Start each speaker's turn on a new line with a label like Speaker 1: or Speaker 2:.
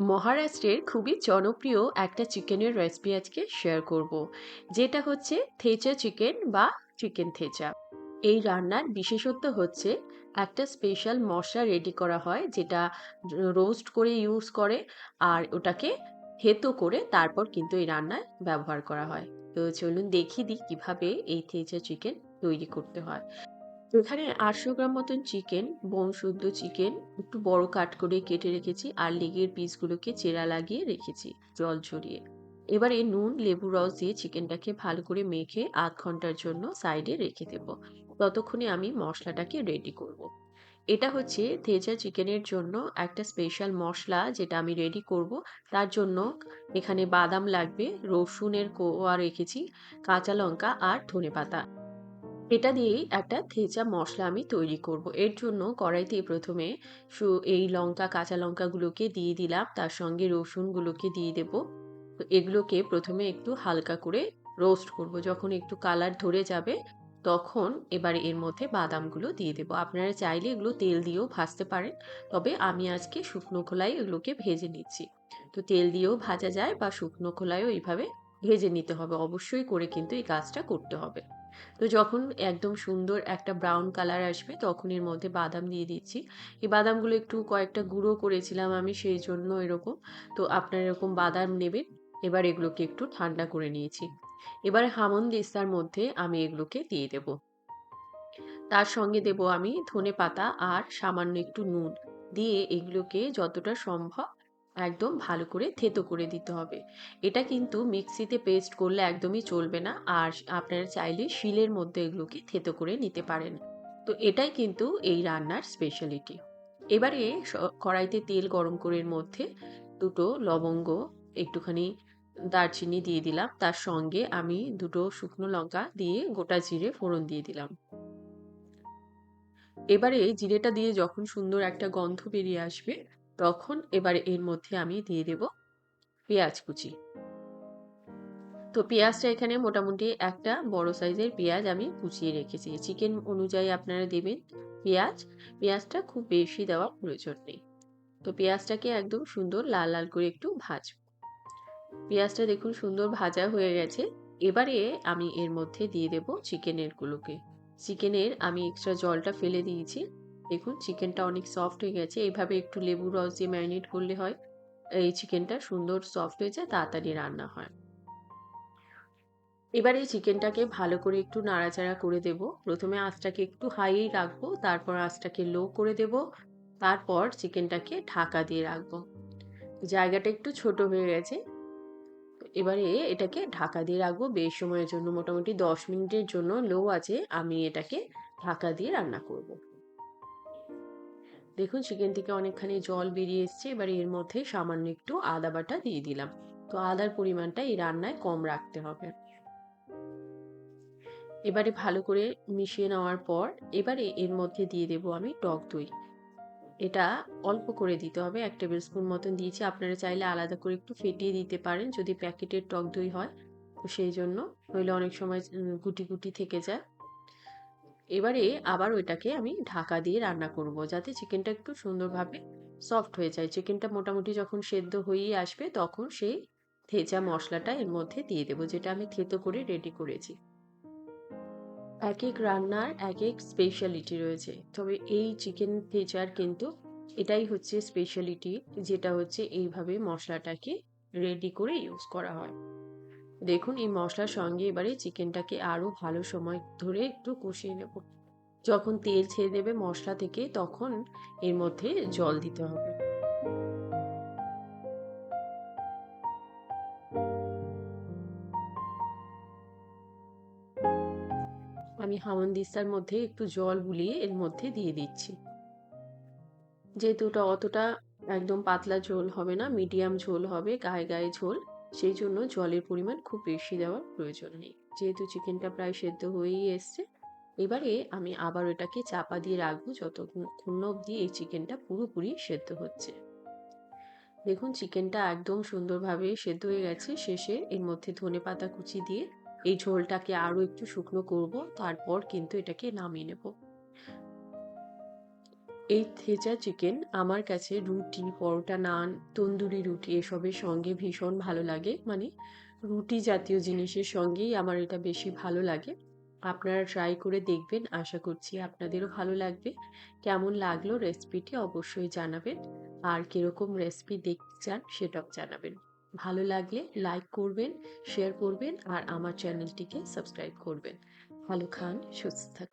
Speaker 1: মহারাষ্ট্রের খুবই জনপ্রিয় একটা চিকেনের রেসিপি আজকে শেয়ার করব। যেটা হচ্ছে থেচা চিকেন বা চিকেন থেচা। এই রান্নার বিশেষত্ব হচ্ছে একটা স্পেশাল মশলা রেডি করা হয়, যেটা রোস্ট করে ইউজ করে আর ওটাকে হেতো করে তারপর কিন্তু এই রান্নায় ব্যবহার করা হয়। তো চলুন দেখিয়ে দিই কীভাবে এই থেচা চিকেন তৈরি করতে হয়। এখানে আটশো গ্রাম মতন চিকেন বোন শুদ্ধ চিকেন একটু বড় কাট করে কেটে রেখেছি আর লেগের পিসগুলোকে চেরা লাগিয়ে রেখেছি জল ছড়িয়ে এবারে নুন, লেবু রস দিয়ে চিকেনটাকে ভালো করে মেখে আধ ঘণ্টার জন্য সাইডে রেখে দেব। ততক্ষণে আমি মশলাটাকে রেডি করব। এটা হচ্ছে থেজা চিকেনের জন্য একটা স্পেশাল মশলা যেটা আমি রেডি করব। তার জন্য এখানে বাদাম লাগবে, রসুনের কোয়া রেখেছি, কাঁচা লঙ্কা আর ধনে পাতা এটা দিয়েই একটা থেচা মশলা আমি তৈরি করব। এর জন্য কড়াইতে প্রথমে এই লঙ্কা, কাঁচা লঙ্কাগুলোকে দিয়ে দিলাম। তার সঙ্গে রসুনগুলোকে দিয়ে দেব। তো এগুলোকে প্রথমে একটু হালকা করে রোস্ট করব। যখন একটু কালার ধরে যাবে, তখন এবার এর মধ্যে বাদামগুলো দিয়ে দেবো। আপনারা চাইলে এগুলো তেল দিয়েও ভাজতে পারেন। তবে আমি আজকে শুকনো খোলায় এগুলোকে ভেজে নিচ্ছি। তো তেল দিয়েও ভাজা যায় বা শুকনো খোলায়ও এইভাবে ভেজে নিতে হবে। অবশ্যই করে কিন্তু এই কাজটা করতে হবে। তো যখন একদম সুন্দর একটা ব্রাউন কালার আসবে, তখন এর মধ্যে বাদাম দিয়ে দিচ্ছি। এই বাদামগুলো একটু কয়েকটা গুঁড়ো করেছিলাম আমি, সেই জন্য এরকম। তো আপনার এরকম বাদাম নেবেন। এবার এগুলোকে একটু ঠান্ডা করে নিয়েছি। এবার হামন দিস্তার মধ্যে আমি এগুলোকে দিয়ে দেব। তার সঙ্গে দেব আমি ধনে পাতা আর সামান্য একটু নুন। দিয়ে এগুলোকে যতটা সম্ভব একদম ভালো করে থেতো করে দিতে হবে। এটা কিন্তু মিক্সিতে পেস্ট করলে একদমই চলবে না আর আপনারা চাইলে শিলের মধ্যে এগুলোকে থেতো করে নিতে পারেন। তো এটাই কিন্তু এই রান্নার স্পেশালিটি এবারে কড়াইতে তেল গরম করে মধ্যে দুটো লবঙ্গ, একটুখানি দারচিনি দিয়ে দিলাম। তার সঙ্গে আমি দুটো শুকনো লঙ্কা দিয়ে গোটা জিরে ফোড়ন দিয়ে দিলাম। এবারে জিরেটা দিয়ে যখন সুন্দর একটা গন্ধ বেরিয়ে আসবে তখন এবারে এর মধ্যে আমি দিয়ে দেব পেঁয়াজ কুচি। তো পেঁয়াজটা এখানে মোটামুটি একটা বড় সাইজের পেঁয়াজ আমি কুচিয়ে রেখেছি। চিকেন অনুযায়ী আপনারা দেবেন পেঁয়াজ। পেঁয়াজটা খুব বেশি দেওয়ার প্রয়োজন নেই। তো পেঁয়াজটাকে একদম সুন্দর লাল লাল করে একটু ভাজব। পেঁয়াজটা দেখুন সুন্দর ভাজা হয়ে গেছে। এবারে আমি এর মধ্যে দিয়ে দেব চিকেনের গুলোকে। চিকেনের আমি এক্সট্রা জলটা ফেলে দিয়েছি। দেখুন চিকেনটা অনেক সফট হয়ে গেছে। এইভাবে একটু লেবু, রস দিয়ে ম্যারিনেট করলে হয়। এই চিকেনটা সুন্দর সফট হয়ে যায়, তাড়াতাড়ি রান্না হয়। এবার এই চিকেনটাকে ভালো করে একটু নাড়াচাড়া করে দেব। প্রথমে আঁচটাকে একটু হাইয়েই রাখব, তারপর আঁচটাকে লো করে দেব। তারপর চিকেনটাকে ঢাকা দিয়ে রাখব। জায়গাটা একটু ছোট হয়ে গেছে। এবারে এটাকে ঢাকা দিয়ে রাখব। বেশ সময়ের জন্য, মোটামুটি দশ মিনিটের জন্য লো আছে। আমি এটাকে ঢাকা দিয়ে রান্না করব। দেখুন চিকেন থেকে অনেকখানি জল বেরিয়ে এসছে। এবার এর মধ্যে সামান্য একটু আদা বাটা দিয়ে দিলাম। তো আদার পরিমাণটা এই রান্নায় কম রাখতে হবে। এবারে ভালো করে মিশিয়ে নেওয়ার পর এবারে এর মধ্যে দিয়ে দেব আমি টক দই। এটা অল্প করে দিতে হবে, এক টেবিল স্পুন মতন দিয়েছি। আপনারা চাইলে আলাদা করে একটু ফেটিয়ে দিতে পারেন যদি প্যাকেটের টক দই হয়। তো সেই জন্য, নইলে অনেক সময় গুটি গুটি থেকে যায়। এবারে আবার ওইটাকে আমি ঢাকা দিয়ে রান্না করব যাতে চিকেনটা একটু সুন্দরভাবে সফট হয়ে যায়। চিকেনটা মোটামুটি যখন সেদ্ধ হয়েই আসবে তখন সেই থেচা মশলাটা এর মধ্যে দিয়ে দেবো যেটা আমি থেতো করে রেডি করেছি। এক এক রান্নার এক এক স্পেশালিটি রয়েছে। তবে এই চিকেন থেচার কিন্তু এটাই হচ্ছে স্পেশালিটি যেটা হচ্ছে এইভাবে মশলাটাকে রেডি করে ইউজ করা হয়। দেখুন, এই মশলার সঙ্গে এবারে চিকেনটাকে আরও ভালো সময় ধরে একটু কষিয়ে নেব। যখন তেল ছেড়ে দেবে মশলা থেকে, তখন এর মধ্যে জল দিতে হবে। আমি হামনদিস্তার মধ্যে একটু জল বুলিয়ে এর মধ্যে দিয়ে দিচ্ছি। যেহেতু ওটা অতটা একদম পাতলা ঝোল হবে না, মিডিয়াম ঝোল হবে, গায়ে গায়ে ঝোল সেই জন্য জলের পরিমাণ খুব বেশি দেওয়ার প্রয়োজন নেই। যেহেতু চিকেনটা প্রায় সেদ্ধ হয়েই এসছে, এবারে আমি আবার এটাকে চাপা দিয়ে রাখব যতক্ষণ অবধি এই চিকেনটা পুরোপুরি সেদ্ধ হচ্ছে। দেখুন, চিকেনটা একদম সুন্দরভাবে সেদ্ধ হয়ে গেছে। শেষে এর মধ্যে ধনে পাতা কুচি দিয়ে এই ঝোলটাকে আরও একটু শুকনো করব, তারপর কিন্তু এটাকে নামিয়ে নেব। এই থেজা চিকেন আমার কাছে রুটি, পরোটা, নান, তন্দুরি রুটি এসবের সঙ্গে ভীষণ ভালো লাগে। মানে রুটি জাতীয় জিনিসের সঙ্গেই আমার এটা বেশি ভালো লাগে। আপনারা ট্রাই করে দেখবেন, আশা করছি আপনাদেরও ভালো লাগবে। কেমন লাগল রেসিপিটি অবশ্যই জানাবেন। আর কীরকম রেসিপি দেখতে চান সেটাও জানাবেন। ভালো লাগলে লাইক করবেন শেয়ার করবেন আর আমার চ্যানেলটিকে সাবস্ক্রাইব করবেন। ভালো খান, সুস্থ থাকুন